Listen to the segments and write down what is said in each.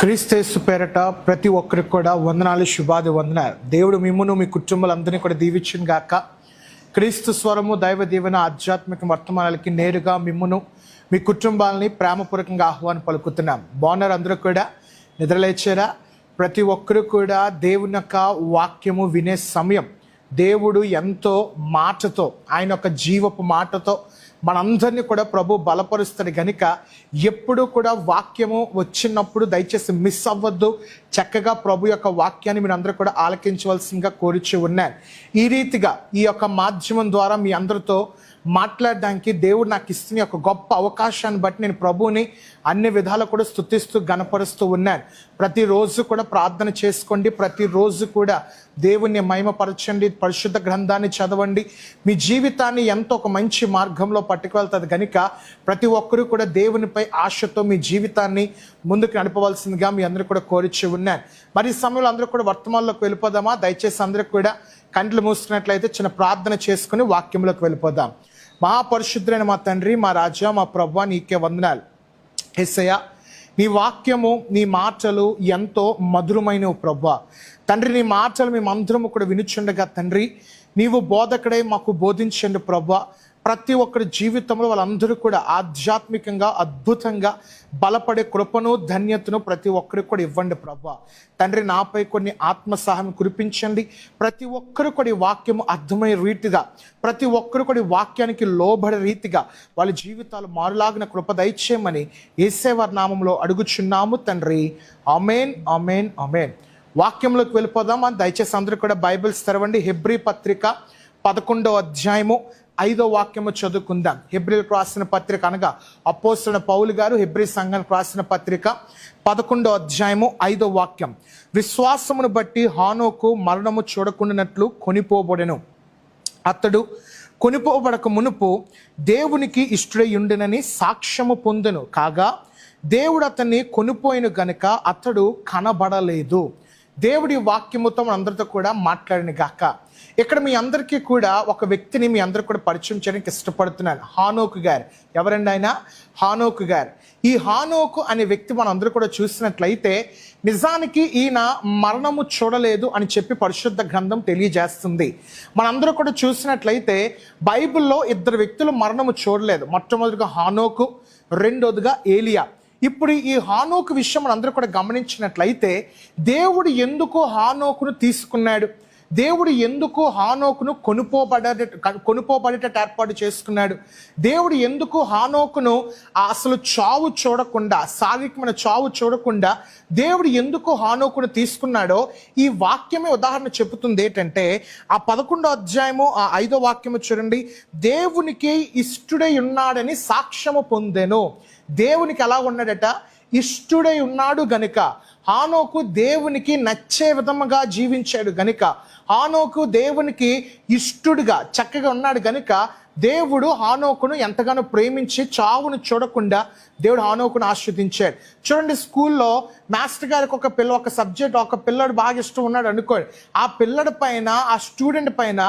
క్రీస్తేసు పేరట ప్రతి ఒక్కరికి కూడా వందనాలు శుభాది వందనాలు దేవుడు మిమ్మును మీ కుటుంబాలందరినీ కూడా దీవించిన గాక. క్రీస్తు స్వరము దైవ దీవెన ఆధ్యాత్మిక వర్తమానాలకి నేరుగా మిమ్మును మీ కుటుంబాలని ప్రేమపూర్వకంగా ఆహ్వానం పలుకుతున్నాం. బాగున్నారు అందరూ కూడా? నిద్రలేచారా? ప్రతి ఒక్కరు కూడా దేవుని యొక్క వాక్యము వినే సమయం. దేవుడు ఎంతో మాటతో ఆయన యొక్క జీవపు మాటతో మనందరినీ కూడా ప్రభు బలపరుస్తాడు కనుక ఎప్పుడు కూడా వాక్యము వచ్చినప్పుడు దయచేసి మిస్ అవ్వద్దు. చక్కగా ప్రభు యొక్క వాక్యాన్ని మీరు అందరూ కూడా ఆలకించవలసిందిగా కోరిచి ఉన్నారు ఈ రీతిగా ఈ యొక్క మాధ్యమం ద్వారా మీ అందరితో మాట్లాడడానికి దేవుడు నాకు ఇస్తున్న ఒక గొప్ప అవకాశాన్ని బట్టి నేను ప్రభువుని అన్ని విధాలు కూడా స్థుతిస్తూ గనపరుస్తూ ఉన్నాను. ప్రతిరోజు కూడా ప్రార్థన చేసుకోండి. ప్రతిరోజు కూడా దేవుణ్ణి మహిమపరచండి. పరిశుద్ధ గ్రంథాన్ని చదవండి. మీ జీవితాన్ని ఎంతో ఒక మంచి మార్గంలో పట్టుకువెళ్తుంది. కనుక ప్రతి ఒక్కరూ కూడా దేవునిపై ఆశతో మీ జీవితాన్ని ముందుకు నడపవలసిందిగా మీ అందరూ కూడా కోరిచి ఉన్నాను. మరి సమయంలో అందరూ కూడా వర్తమానంలోకి వెళ్ళిపోదామా? దయచేసి అందరూ కూడా కంట్లు మూసుకున్నట్లయితే చిన్న ప్రార్థన చేసుకుని వాక్యంలోకి వెళ్ళిపోదాం. మహాపరిశుద్ధులైన మా తండ్రి మా రాజా మా ప్రభు నీకే వందనాలు. ఎస్సయ్య నీ వాక్యము నీ మాటలు ఎంతో మధురమైనవి ప్రభా. తండ్రి నీ మాటలు మేమందరము కూడా వినుచుండగా తండ్రి నీవు బోధకుడై మాకు బోధించండి ప్రభా. ప్రతి ఒక్కరి జీవితంలో వాళ్ళందరూ కూడా ఆధ్యాత్మికంగా అద్భుతంగా బలపడే కృపను ధన్యతను ప్రతి ఒక్కరికి కూడా ఇవ్వండి ప్రభా. తండ్రి నాపై కొన్ని ఆత్మ సహాయం కురిపించండి. ప్రతి ఒక్కరు కూడా ఈ వాక్యము అర్థమయ్యే రీతిగా ప్రతి ఒక్కరు కూడా ఈ వాక్యానికి లోబడే రీతిగా వాళ్ళ జీవితాలు మారులాగిన కృప దయచేయమని ఏసేవారి నామంలో అడుగుచున్నాము తండ్రి. అమేన్ అమేన్ అమేన్ వాక్యంలోకి అని దయచేసి అందరూ కూడా బైబిల్స్ తెరవండి. హెబ్రీ పత్రిక పదకొండో అధ్యాయము ఐదో వాక్యము చదువుకుందాం. హిబ్రిల్ రాసిన పత్రిక అనగా అపోస్తున్న పౌలు గారు హెబ్రి సంఘానికి రాసిన పత్రిక పదకొండో అధ్యాయము ఐదో వాక్యం. విశ్వాసమును బట్టి హానోకు మరణము చూడకుండానట్లు కొనిపోబడెను. అతడు కొనిపోబడక మునుపు దేవునికి ఇష్టడై ఉండినని సాక్ష్యము పొందెను. కాగా దేవుడు అతన్ని కొనిపోయిన గనుక అతడు కనబడలేదు. దేవుడి వాక్యముతో మనందరితో కూడా మాట్లాడిన గాక. ఇక్కడ మీ అందరికీ కూడా ఒక వ్యక్తిని మీ అందరికి కూడా పరిచయం చేయడానికి ఇష్టపడుతున్నాను. హానోకు గారు. ఎవరండి ఆయన? హానోకు గారు. ఈ హానోకు అనే వ్యక్తి మనందరూ అందరూ కూడా చూసినట్లయితే నిజానికి ఈయన మరణము చూడలేదు అని చెప్పి పరిశుద్ధ గ్రంథం తెలియజేస్తుంది. మనందరూ కూడా చూసినట్లయితే బైబిల్లో ఇద్దరు వ్యక్తులు మరణము చూడలేదు. మొట్టమొదటిగా హానోకు రెండోదిగా ఏలియా. ఇప్పుడు ఈ హానోకు విషయం మనందరూ కూడా గమనించినట్లయితే దేవుడు ఎందుకు హానోకును తీసుకున్నాడు? దేవుడు ఎందుకు హానోకును కొనుపోబడే కొనుపోబడేటట్టు ఏర్పాటు చేసుకున్నాడు? దేవుడు ఎందుకు హానోకును అసలు చావు చూడకుండా శారీరకమైన చావు చూడకుండా దేవుడు ఎందుకు హానోకును తీసుకున్నాడో ఈ వాక్యమే ఉదాహరణ చెబుతుంది ఏంటంటే ఆ పదకొండో అధ్యాయము ఆ ఐదో వాక్యము చూడండి. దేవునికి ఇష్టుడై ఉన్నాడని సాక్ష్యము పొందెను. దేవునికి ఎలా ఉన్నాడట? ఇష్టుడై ఉన్నాడు గనుక. హానోకు దేవునికి నచ్చే విధముగా జీవించాడు గనుక హానోకు దేవునికి ఇష్టుడుగా చక్కగా ఉన్నాడు గనుక దేవుడు హానోకును ఎంతగానో ప్రేమించి చావును చూడకుండా దేవుడు హానోకును ఆస్వాదించాడు చూడండి స్కూల్లో మాస్టర్ గారికి ఒక పిల్ల ఒక సబ్జెక్ట్ ఒక పిల్లడు బాగా ఇష్టం ఉన్నాడు అనుకోండి. ఆ పిల్లడి పైన ఆ స్టూడెంట్ పైన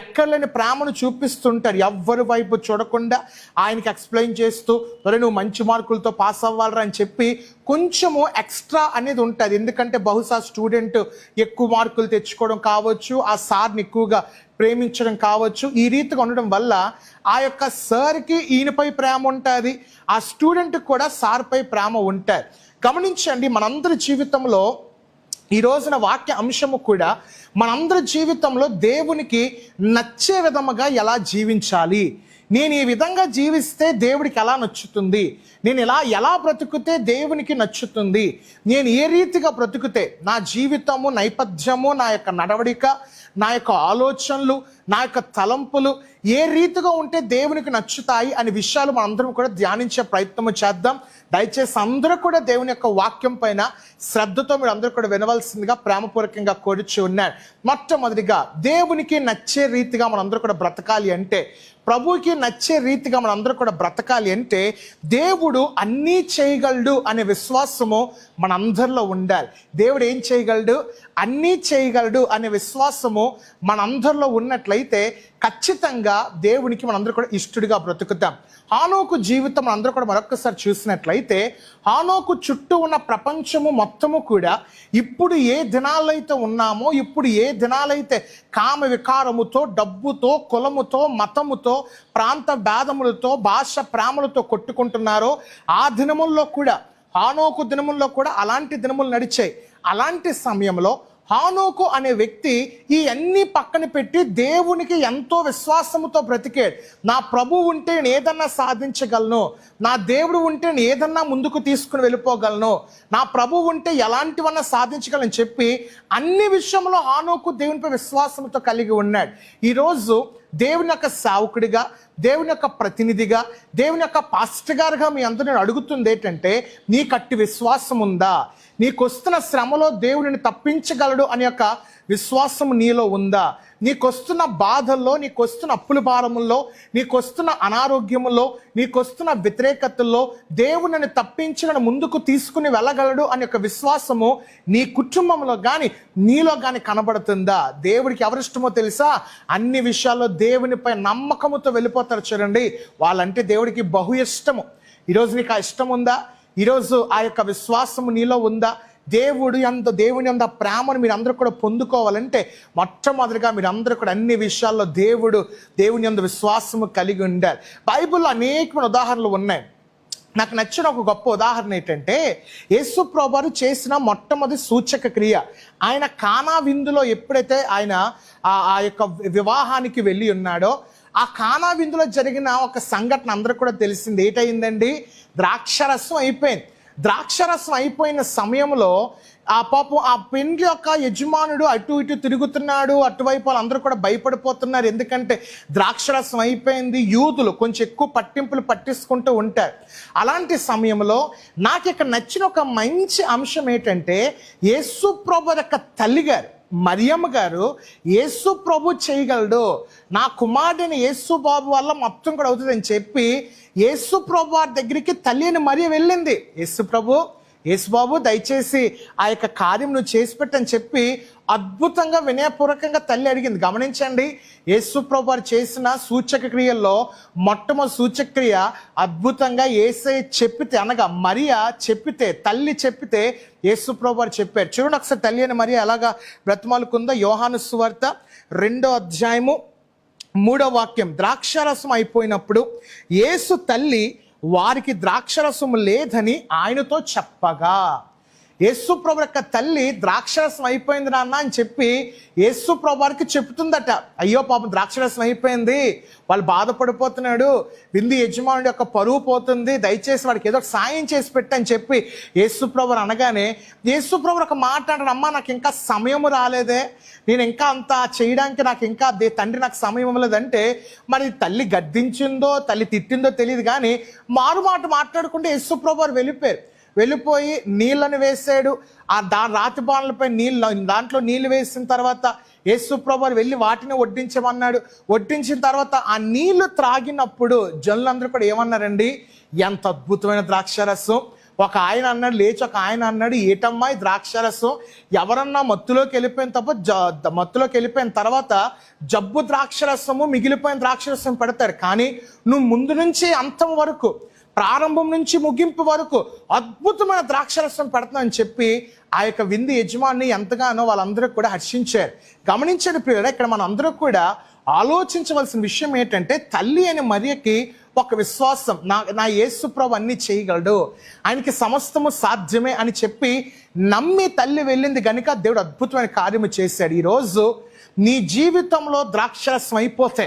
ఎక్కడలేని ప్రేమను చూపిస్తుంటారు. ఎవ్వరి వైపు చూడకుండా ఆయనకి ఎక్స్ప్లెయిన్ చేస్తూ మరి నువ్వు మంచి మార్కులతో పాస్ అవ్వాలరా అని చెప్పి కొంచెము ఎక్స్ట్రా అనేది ఉంటుంది. ఎందుకంటే బహుశా స్టూడెంట్ ఎక్కువ మార్కులు తెచ్చుకోవడం కావచ్చు ఆ సార్ని ఎక్కువగా ప్రేమించడం కావచ్చు ఈ రీతిగా ఉండడం వల్ల ఆ యొక్క సార్కి ఈయనపై ప్రేమ ఉంటుంది ఆ స్టూడెంట్కి కూడా సార్పై ప్రేమ ఉంటుంది. గమనించండి మనందరి జీవితంలో ఈ రోజున వాక్య అంశము కూడా మనందరి జీవితంలో దేవునికి నచ్చే విధముగా ఎలా జీవించాలి? నేను ఈ విధంగా జీవిస్తే దేవుడికి ఎలా నచ్చుతుంది? నేను ఇలా ఎలా బ్రతుకుతే దేవునికి నచ్చుతుంది? నేను ఏ రీతిగా బ్రతుకుతే నా జీవితము నైపథ్యము నా యొక్క నడవడిక నా యొక్క ఆలోచనలు నా యొక్క తలంపులు ఏ రీతిగా ఉంటే దేవునికి నచ్చుతాయి అనే విషయాలు మనందరం కూడా ధ్యానించే ప్రయత్నం చేద్దాం. దయచేసి అందరూ కూడా దేవుని యొక్క వాక్యం పైన శ్రద్ధతో మీరు అందరూ కూడా వినవలసిందిగా ప్రేమపూర్వకంగా కోరిచి ఉన్నారు మొట్టమొదటిగా దేవునికి నచ్చే రీతిగా మనందరూ కూడా బ్రతకాలి అంటే ప్రభుకి నచ్చే రీతిగా మనందరూ కూడా బ్రతకాలి అంటే దేవుడు అన్నీ చేయగలడు అనే విశ్వాసము మనందరిలో ఉండాలి. దేవుడు ఏం చేయగలడు? అన్నీ చేయగలడు అనే విశ్వాసము మనందరిలో ఉన్నట్లయితే ఖచ్చితంగా దేవునికి మనందరూ కూడా ఇష్టడిగా బ్రతుకుతాం. హానోకు జీవితం మనందరూ కూడా మరొకసారి చూసినట్లయితే హానోకు చుట్టూ ఉన్న ప్రపంచము మొత్తము కూడా ఇప్పుడు ఏ దినాలైతే ఉన్నామో ఇప్పుడు ఏ దినాలైతే కామ వికారముతో డబ్బుతో కులముతో మతముతో ప్రాంత భేదములతో భాష ప్రేమలతో కొట్టుకుంటున్నారో ఆ దినముల్లో కూడా హానోకు దినముల్లో కూడా అలాంటి దినములు నడిచాయి. అలాంటి సమయంలో హానోకు అనే వ్యక్తి ఈ అన్ని పక్కన పెట్టి దేవునికి ఎంతో విశ్వాసముతో బ్రతికాడు నా ప్రభు ఉంటే నేను ఏదన్నా సాధించగలను నా దేవుడు ఉంటే నేను ఏదన్నా ముందుకు తీసుకుని వెళ్ళిపోగలను నా ప్రభు ఉంటే ఎలాంటివన్నా సాధించగలను చెప్పి అన్ని విషయంలో హానోకు దేవునిపై విశ్వాసంతో కలిగి ఉన్నాడు. ఈరోజు దేవుని యొక్క సావుకుడిగా దేవుని యొక్క ప్రతినిధిగా దేవుని యొక్క పాస్టర్ గారుగా మీ అందరూ నేను అడుగుతుంది ఏంటంటే నీకట్టి విశ్వాసం ఉందా నీకు వస్తున్న శ్రమలో దేవుడిని తప్పించగలడు అనే యొక్క విశ్వాసం నీలో ఉందా? నీకొస్తున్న బాధల్లో నీకొస్తున్న అప్పుల భారముల్లో నీకొస్తున్న అనారోగ్యములో నీకొస్తున్న వ్యతిరేకతల్లో దేవుని తప్పించిన ముందుకు తీసుకుని వెళ్ళగలడు అనే ఒక విశ్వాసము నీ కుటుంబంలో కానీ నీలో కానీ కనబడుతుందా? దేవుడికి ఎవరిష్టమో తెలుసా? అన్ని విషయాల్లో దేవునిపై నమ్మకముతో వెళ్ళిపోతారు చూడండి. వాళ్ళంటే దేవుడికి బహు ఇష్టము ఈరోజు నీకు ఆ ఇష్టం ఉందా? ఈరోజు ఆ యొక్క విశ్వాసము నీలో ఉందా? దేవుడు అంత దేవుని అంత ప్రేమను మీరు అందరూ కూడా పొందుకోవాలంటే మొట్టమొదటిగా మీరు అందరూ కూడా అన్ని విషయాల్లో దేవుడు దేవుని అంత విశ్వాసము కలిగి ఉండాలి. బైబిల్లో అనేకమైన ఉదాహరణలు ఉన్నాయి. నాకు నచ్చిన ఒక గొప్ప ఉదాహరణ ఏంటంటే యేసు ప్రభారు చేసిన మొట్టమొదటి సూచక క్రియ. ఆయన కానా విందులో ఎప్పుడైతే ఆయన ఆ యొక్క వివాహానికి వెళ్ళి ఉన్నాడో ఆ కానా విందులో జరిగిన ఒక సంఘటన అందరూ కూడా తెలిసింది. ఏటైందండి ద్రాక్షరసం అయిపోయింది. ద్రాక్షరసం అయిపోయిన సమయంలో ఆ పాపం ఆ పెండ్లి యొక్క యజమానుడు అటు ఇటు తిరుగుతున్నాడు అటువైపు వాళ్ళందరూ కూడా భయపడిపోతున్నారు. ఎందుకంటే ద్రాక్షరసం అయిపోయింది యూదులు కొంచెం ఎక్కువ పట్టింపులు పట్టించుకుంటూ ఉంటారు. అలాంటి సమయంలో నాకు ఇక్కడ నచ్చిన ఒక మంచి అంశం ఏంటంటే యేసు ప్రభు యొక్క తల్లిగారు మరియమ్మ గారు యేసు ప్రభు చేయగలడు. నా కుమారుడిని యేసు బాబు వల్ల మొత్తం కూడా అవుతుందని చెప్పి యేసు ప్రభు వారి దగ్గరికి తల్లిని మరియ వెళ్ళింది. యేసు ప్రభు యేసుబాబు దయచేసి ఆ యొక్క కార్యం నువ్వు చేసి పెట్టని చెప్పి అద్భుతంగా వినయపూర్వకంగా తల్లి అడిగింది. గమనించండి యేసు ప్రభు వారు చేసిన సూచక క్రియల్లో మొట్టమొదటి సూచక్రియ అద్భుతంగా ఏసై చెప్పితే అనగా మరియా చెప్పితే తల్లి చెప్పితే యేసు ప్రభు వారు చెప్పారు. చూడండి ఒకసారి తల్లి అని మరి అలాగా బ్రతమాలుకుందో. యోహాను సువార్త రెండో అధ్యాయము మూడో వాక్యం. ద్రాక్షారసం అయిపోయినప్పుడు యేసు తల్లి వారికి ద్రాక్షరసం లేదని ఆయనతో చెప్పగా యేసు ప్రభు యొక్క తల్లి ద్రాక్షరసం అయిపోయింది నాన్న అని చెప్పి యేసు ప్రభు చెప్తుందట అయ్యో పాపం ద్రాక్షరసం అయిపోయింది వాళ్ళు బాధపడిపోతున్నాడు విందు యజమానుడి యొక్క పరువు పోతుంది దయచేసి వాడికి ఏదో ఒక సాయం చేసి పెట్టని చెప్పి యేసు ప్రభు అనగానే యేసు ప్రభు ఒక మాట అంటాడు అమ్మ నాకు ఇంకా సమయం రాలేదే నేను ఇంకా అంత చేయడానికి నాకు ఇంకా తండ్రి నాకు సమయం ఇవ్వలేదంటే మరి తల్లి గద్దించిందో తల్లి తిట్టిందో తెలియదు కానీ మారు మాట మాట్లాడుకుంటే యేసు ప్రభు వెళ్ళిపోయారు. వెళ్ళిపోయి నీళ్ళను వేసాడు. ఆ దా రాతి బాణలపై నీళ్ళు దాంట్లో నీళ్ళు వేసిన తర్వాత యేసు ప్రభు వెళ్ళి వాటిని వడ్డించమన్నాడు. వడ్డించిన తర్వాత ఆ నీళ్ళు త్రాగినప్పుడు జనులందరూ కూడా ఏమన్నారండి? ఎంత అద్భుతమైన ద్రాక్షరసం. ఒక ఆయన అన్నాడు లేచి ఒక ఆయన అన్నాడు ఏటమ్మా ఈ ద్రాక్షరసం? ఎవరన్నా మత్తులోకి వెళ్ళిపోయిన తప్ప జ మత్తులోకి వెళ్ళిపోయిన తర్వాత జబ్బు ద్రాక్షరసము మిగిలిపోయిన ద్రాక్షరసం పెడతారు. కానీ నువ్వు ముందు నుంచి అంతం వరకు ప్రారంభం నుంచి ముగింపు వరకు అద్భుతమైన ద్రాక్షరసం పెడతానని చెప్పి ఆ యొక్క విందు యజమాని ఎంతగానో వాళ్ళందరూ కూడా హర్షించారు. గమనించండి ప్రియుడ ఇక్కడ మన అందరూ కూడా ఆలోచించవలసిన విషయం ఏంటంటే తల్లి అనే మరియకి ఒక విశ్వాసం నా నా యేసుప్రభు అన్ని చేయగలడు ఆయనకి సమస్తము సాధ్యమే అని చెప్పి నమ్మి తల్లి వెళ్ళింది గనుక దేవుడు అద్భుతమైన కార్యము చేశాడు. ఈరోజు నీ జీవితంలో ద్రాక్షరసం అయిపోతే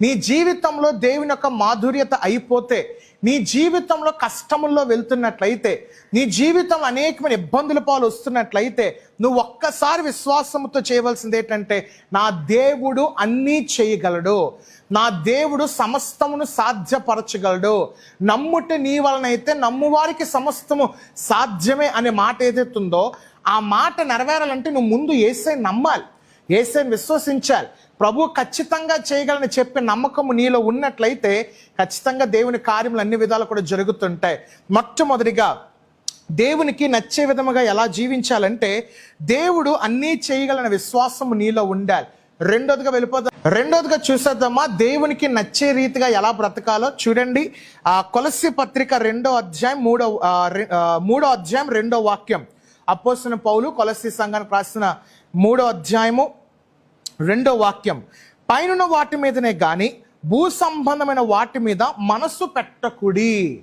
నీ జీవితంలో దేవుని యొక్క మాధుర్యత అయిపోతే నీ జీవితంలో కష్టముల్లో వెళ్తున్నట్లయితే నీ జీవితం అనేకమైన ఇబ్బందుల పాలు వస్తున్నట్లయితే నువ్వు ఒక్కసారి విశ్వాసంతో చేయవలసింది ఏంటంటే నా దేవుడు అన్నీ చేయగలడు. నా దేవుడు సమస్తమును సాధ్యపరచగలడు. నమ్ముట నీ వలనైతే నమ్మువారికి సమస్తము సాధ్యమే అనే మాట ఏదైతే ఉందో ఆ మాట నెరవేరాలంటే నువ్వు ముందు ఏసై నమ్మాలి. ఏసైని విశ్వసించాలి. ప్రభు ఖచ్చితంగా చేయగలని చెప్పే నమ్మకము నీలో ఉన్నట్లయితే ఖచ్చితంగా దేవుని కార్యములు అన్ని విధాలు కూడా జరుగుతుంటాయి. మొట్టమొదటిగా దేవునికి నచ్చే విధముగా ఎలా జీవించాలంటే దేవుడు అన్నీ చేయగలన విశ్వాసము నీలో ఉండాలి. రెండోదిగా వెళ్ళిపోదాం. రెండోదిగా చూసేద్దామా? దేవునికి నచ్చే రీతిగా ఎలా బ్రతకాలో చూడండి. ఆ కొలసి పత్రిక రెండో అధ్యాయం మూడో మూడో అధ్యాయం రెండో వాక్యం. అపోసిన పౌలు కొలసి సంఘానికి రాసిన మూడో అధ్యాయము రెండో వాక్యం. పైనున్న వాటి మీదనే కానీ భూ సంబంధమైన వాటి మీద మనస్సు పెట్టకుడి.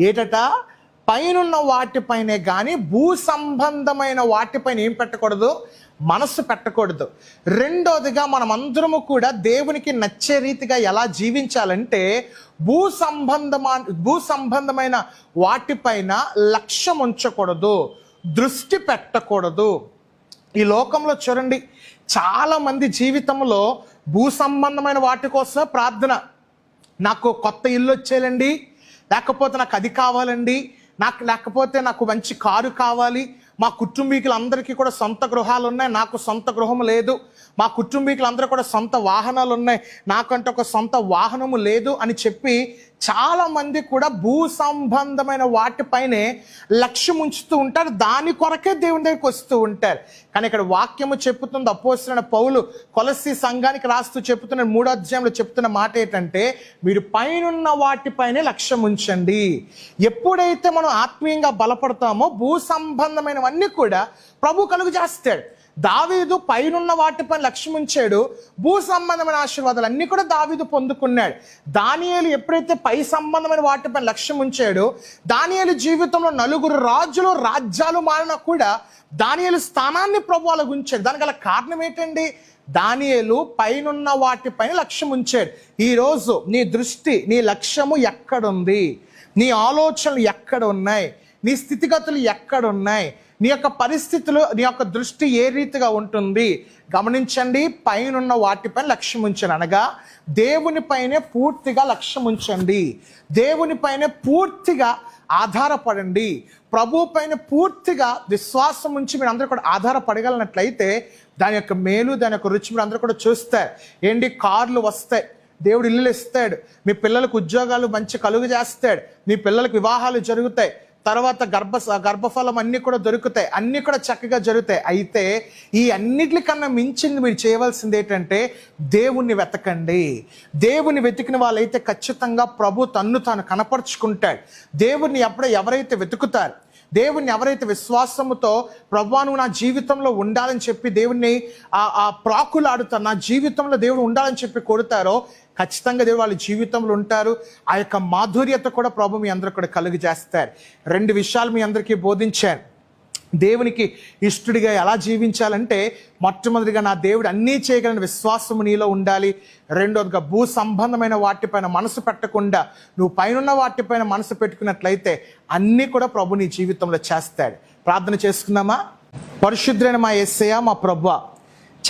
ఏటట? పైనున్న వాటిపైనే కానీ భూ సంబంధమైన వాటిపైన ఏం పెట్టకూడదు? మనస్సు పెట్టకూడదు. రెండోదిగా మనం అందరము కూడా దేవునికి నచ్చే రీతిగా ఎలా జీవించాలంటే భూ సంబంధమా భూ సంబంధమైన వాటిపైన లక్ష్యం ఉంచకూడదు దృష్టి పెట్టకూడదు. ఈ లోకంలో చూడండి చాలా మంది జీవితంలో భూ సంబంధమైన వాటి కోసం ప్రార్థన. నాకు కొత్త ఇల్లు వచ్చేయాలండి. లేకపోతే నాకు అది కావాలండి. నాకు లేకపోతే నాకు మంచి కారు కావాలి. మా కుటుంబీకులందరికీ కూడా సొంత గృహాలు ఉన్నాయి నాకు సొంత గృహం లేదు. మా కుటుంబీకులందరూ కూడా సొంత వాహనాలు ఉన్నాయి నాకంటే ఒక సొంత వాహనము లేదు అని చెప్పి చాలామంది కూడా భూ సంబంధమైన వాటిపైనే లక్ష్యం ఉంచుతూ ఉంటారు. దాని కొరకే దేవుని దగ్గరికి వస్తూ ఉంటారు. కానీ ఇక్కడ వాక్యము చెప్పుతుంది అపోసిన పౌలు కొలసి సంఘానికి రాస్తూ చెప్తున్న మూడో అధ్యాయంలో చెప్తున్న మాట ఏంటంటే మీరు పైనున్న వాటిపైనే లక్ష్యం ఉంచండి. ఎప్పుడైతే మనం ఆత్మీయంగా బలపడతామో భూ సంబంధమైనవన్నీ కూడా ప్రభు కలుగు చేస్తాడు. దావీదు పైనున్న వాటిపై లక్ష్యం ఉంచాడు. భూ సంబంధమైన ఆశీర్వాదాలు అన్నీ కూడా దావీదు పొందుకున్నాడు. దానియేలు ఎప్పుడైతే పై సంబంధమైన వాటిపై లక్ష్యం ఉంచాడో దానియేలు జీవితంలో నలుగురు రాజులు రాజ్యాలు మారినా కూడా దానియేలు స్థానాన్ని ప్రభువాలకు ఉంచాడు దానికి గల కారణం ఏంటండి? దానియేలు పైనున్న వాటిపైన లక్ష్యం ఉంచాడు. ఈరోజు నీ దృష్టి నీ లక్ష్యము ఎక్కడుంది? నీ ఆలోచనలు ఎక్కడ ఉన్నాయి నీ స్థితిగతులు ఎక్కడ ఉన్నాయి నీ యొక్క పరిస్థితులు నీ యొక్క దృష్టి ఏ రీతిగా ఉంటుంది? గమనించండి పైనున్న వాటిపైన లక్ష్యం ఉంచండి. అనగా దేవునిపైనే పూర్తిగా లక్ష్యం ఉంచండి. దేవునిపైనే పూర్తిగా ఆధారపడండి. ప్రభు పైన పూర్తిగా విశ్వాసం ఉంచి మీరు అందరూ కూడా ఆధారపడగలిగినట్లయితే దాని యొక్క మేలు దాని యొక్క రుచి మీరు అందరూ కూడా చూస్తారు ఏంటి? కార్లు వస్తాయి. దేవుడు ఇల్లు ఇస్తాడు. మీ పిల్లలకు ఉద్యోగాలు మంచి కలుగు చేస్తాడు. మీ పిల్లలకు వివాహాలు జరుగుతాయి. తర్వాత గర్భ గర్భఫలం అన్నీ కూడా దొరుకుతాయి. అన్నీ కూడా చక్కగా జరుగుతాయి. అయితే ఈ అన్నిటికన్నా మించింది మీరు చేయవలసింది ఏంటంటే దేవుణ్ణి వెతకండి. దేవుని వెతికిన వాళ్ళైతే ఖచ్చితంగా ప్రభు తన్ను తాను కనపరుచుకుంటాడు. దేవుణ్ణి అప్పుడే ఎవరైతే వెతుకుతారు దేవుణ్ణి ఎవరైతే విశ్వాసముతో ప్రభా నువ్వు నా జీవితంలో ఉండాలని చెప్పి దేవుణ్ణి ఆ ఆ ప్రాకులాడుతారు నా జీవితంలో దేవుడు ఉండాలని చెప్పి కోరుతారో ఖచ్చితంగా దేవుడు వాళ్ళ జీవితంలో ఉంటారు. ఆ యొక్క మాధుర్యత కూడా ప్రభు మీ అందరూ కూడా కలుగు చేస్తారు రెండు విషయాలు మీ అందరికీ బోధించారు దేవునికి ఇష్టడిగా ఎలా జీవించాలంటే మొట్టమొదటిగా నా దేవుడు అన్నీ చేయగలిగిన విశ్వాసము నీలో ఉండాలి. రెండోదిగా భూ సంబంధమైన వాటిపైన మనసు పెట్టకుండా నువ్వు పైనున్న వాటిపైన మనసు పెట్టుకున్నట్లయితే అన్నీ కూడా ప్రభు నీ జీవితంలో చేస్తాడు. ప్రార్థన చేసుకుందామా? పరిశుద్ధులైన మా ఎస్సయ మా ప్రభు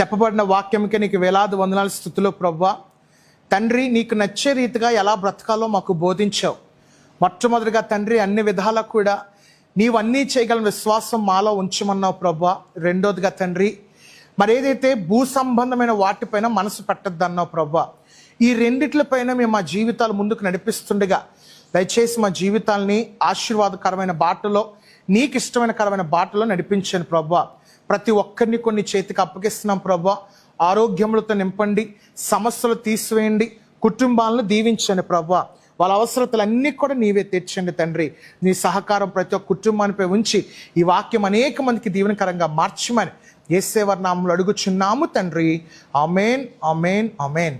చెప్పబడిన వాక్యంకి నీకు వేలాది వందనాల స్థుతిలో ప్రభు. తండ్రి నీకు నచ్చే రీతిగా ఎలా బ్రతకాలో మాకు బోధించావు. మొట్టమొదటిగా తండ్రి అన్ని విధాలకు కూడా నీవన్నీ చేయగల విశ్వాసం మాలో ఉంచమన్నావు ప్రభా. రెండోదిగా తండ్రి మరి ఏదైతే భూ సంబంధమైన వాటిపైన మనసు పెట్టద్దన్నావు ప్రభా. ఈ రెండిట్లపైన మేము మా జీవితాలు ముందుకు నడిపిస్తుండగా దయచేసి మా జీవితాల్ని ఆశీర్వాదకరమైన బాటలో నీకు ఇష్టమైనకరమైన బాటలో నడిపించాను ప్రభా. ప్రతి ఒక్కరిని కొన్ని చేతికి అప్పగిస్తున్నాం ప్రభా. ఆరోగ్యములతో నింపండి సమస్యలు తీసివేయండి కుటుంబాలను దీవించండి ప్రభా. వాళ్ళ అవసరతలన్నీ కూడా నీవే తీర్చండి తండ్రి. నీ సహకారం ప్రతి ఒక్క కుటుంబానిపై ఉంచి ఈ వాక్యం అనేక మందికి దీవెనకరంగా మార్చమని ఏసేవర్ నామంలో అడుగుచున్నాము తండ్రి. అమేన్ అమేన్ అమేన్